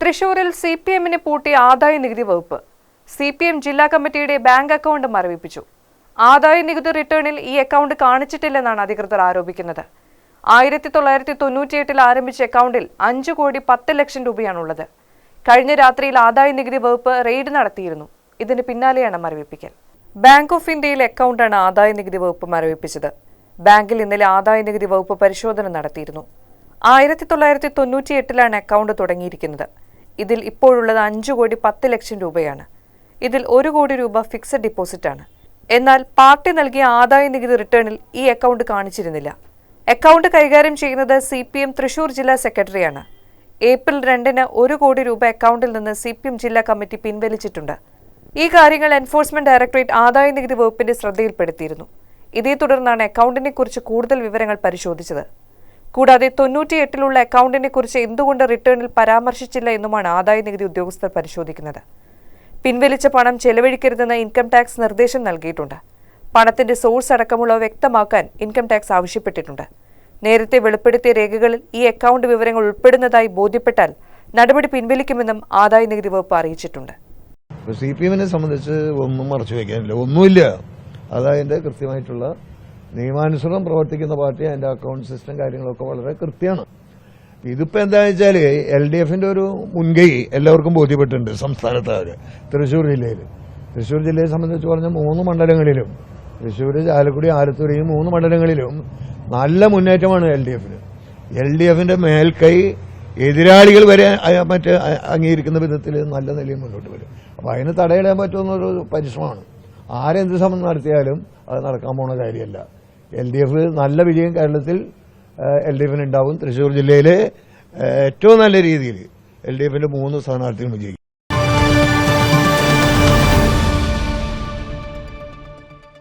തൃശൂരിൽ C P എമ്മിന് പൂട്ടിയ ആദായ നികുതി വകുപ്പ്. സി പി എം ജില്ലാ കമ്മിറ്റിയുടെ ബാങ്ക് അക്കൗണ്ട് മരവിപ്പിച്ചു. ആദായ നികുതി റിട്ടേണിൽ ഈ അക്കൗണ്ട് കാണിച്ചിട്ടില്ലെന്നാണ് അധികൃതർ ആരോപിക്കുന്നത്. ആയിരത്തി തൊള്ളായിരത്തി തൊണ്ണൂറ്റിയെട്ടിൽ ആരംഭിച്ച അക്കൗണ്ടിൽ അഞ്ചു കോടി പത്ത് ലക്ഷം രൂപയാണുള്ളത്. കഴിഞ്ഞ രാത്രിയിൽ ആദായ നികുതി വകുപ്പ് റെയ്ഡ് നടത്തിയിരുന്നു. ഇതിന് പിന്നാലെയാണ് മരവിപ്പിക്കൽ. ബാങ്ക് ഓഫ് ഇന്ത്യയിലെ അക്കൗണ്ടാണ് ആദായ നികുതി വകുപ്പ് മരവിപ്പിച്ചത്. ബാങ്കിൽ ഇന്നലെ ആദായ നികുതി വകുപ്പ് പരിശോധന നടത്തിയിരുന്നു. ആയിരത്തി തൊള്ളായിരത്തി തൊണ്ണൂറ്റിയെട്ടിലാണ് അക്കൗണ്ട് തുടങ്ങിയിരിക്കുന്നത്. ഇതിൽ ഇപ്പോഴുള്ളത് അഞ്ചു കോടി പത്ത് ലക്ഷം രൂപയാണ്. ഇതിൽ ഒരു കോടി രൂപ ഫിക്സഡ് ഡിപ്പോസിറ്റാണ് എന്നാൽ പാർട്ടി നൽകിയ ആദായ നികുതി റിട്ടേണിൽ ഈ അക്കൗണ്ട് കാണിച്ചിരുന്നില്ല. അക്കൗണ്ട് കൈകാര്യം ചെയ്യുന്നത് സി പി എം തൃശൂർ ജില്ലാ സെക്രട്ടറിയാണ് ഏപ്രിൽ രണ്ടിന് ഒരു കോടി രൂപ അക്കൗണ്ടിൽ നിന്ന് സി പി എം ജില്ലാ കമ്മിറ്റി പിൻവലിച്ചിട്ടുണ്ട്. ഈ കാര്യങ്ങൾ എൻഫോഴ്സ്മെന്റ് ഡയറക്ടറേറ്റ് ആദായ നികുതി വകുപ്പിന്റെ ശ്രദ്ധയിൽപ്പെടുത്തിയിരുന്നു. ഇതേ തുടർന്നാണ് അക്കൗണ്ടിനെ കുറിച്ച് കൂടുതൽ വിവരങ്ങൾ പരിശോധിച്ചത്. കൂടാതെ തൊണ്ണൂറ്റിയെട്ടിലുള്ള അക്കൗണ്ടിനെ കുറിച്ച് എന്തുകൊണ്ട് റിട്ടേണിൽ പരാമർശിച്ചില്ല എന്നുമാണ് ആദായ നികുതി ഉദ്യോഗസ്ഥർ പരിശോധിക്കുന്നത്. പിൻവലിച്ച പണം ചെലവഴിക്കരുതെന്ന് ഇൻകം ടാക്സ് നിർദ്ദേശം നൽകിയിട്ടുണ്ട്. പണത്തിന്റെ സോഴ്സ് അടക്കമുള്ളവ വ്യക്തമാക്കാൻ ഇൻകം ടാക്സ് ആവശ്യപ്പെട്ടിട്ടുണ്ട്. നേരത്തെ വെളിപ്പെടുത്തിയ രേഖകളിൽ ഈ അക്കൗണ്ട് വിവരങ്ങൾ ഉൾപ്പെടുന്നതായി ബോധ്യപ്പെട്ടാൽ നടപടി പിൻവലിക്കുമെന്നും ആദായ നികുതി വകുപ്പ് അറിയിച്ചിട്ടുണ്ട്. സി പി എമ്മിനെ സംബന്ധിച്ച് ഒന്നും മറച്ചു വയ്ക്കാനില്ല ഒന്നുമില്ല. അതായത് കൃത്യമായിട്ടുള്ള നിയമാനുസൃതം പ്രവർത്തിക്കുന്ന പാർട്ടി അതിന്റെ അക്കൗണ്ട് സിസ്റ്റം കാര്യങ്ങളൊക്കെ വളരെ കൃത്യമാണ്. ഇതിപ്പോ എന്താണെന്ന് വെച്ചാൽ എൽ ഡി എഫിന്റെ ഒരു മുൻകൈ എല്ലാവർക്കും ബോധ്യപ്പെട്ടിട്ടുണ്ട് സംസ്ഥാനത്താര് തൃശൂർ ജില്ലയിൽ തൃശൂർ ജില്ലയെ സംബന്ധിച്ച് പറഞ്ഞ മൂന്ന് മണ്ഡലങ്ങളിലും തൃശൂർ ചാലക്കുടി ആലത്തൂർ ഈ മൂന്ന് മണ്ഡലങ്ങളിലും നല്ല മുന്നേറ്റമാണ് എൽ ഡി എഫിന്. എൽ ഡി എഫിന്റെ മേൽക്കൈ എതിരാളികൾ വരെ മറ്റ് അംഗീകരിക്കുന്ന വിധത്തിൽ നല്ല നിലയിൽ മുന്നോട്ട് വരും. അപ്പൊ അതിന് തടയിടാൻ പറ്റുന്നൊരു പരിശ്രമമാണ്. ആരെന്ത് ശ്രമം നടത്തിയാലും അത് നടക്കാൻ പോണ കാര്യമല്ല. എൽ ഡി എഫ് നല്ല വിജയം കേരളത്തിൽ എൽ ഡി എഫിന് ഉണ്ടാവും. തൃശ്ശൂർ ജില്ലയിലെ ഏഹ്, ഏറ്റവും നല്ല രീതിയിൽ എൽ ഡി എഫിന്റെ മൂന്ന് സ്ഥാനാർത്ഥികൾ വിജയിക്കും.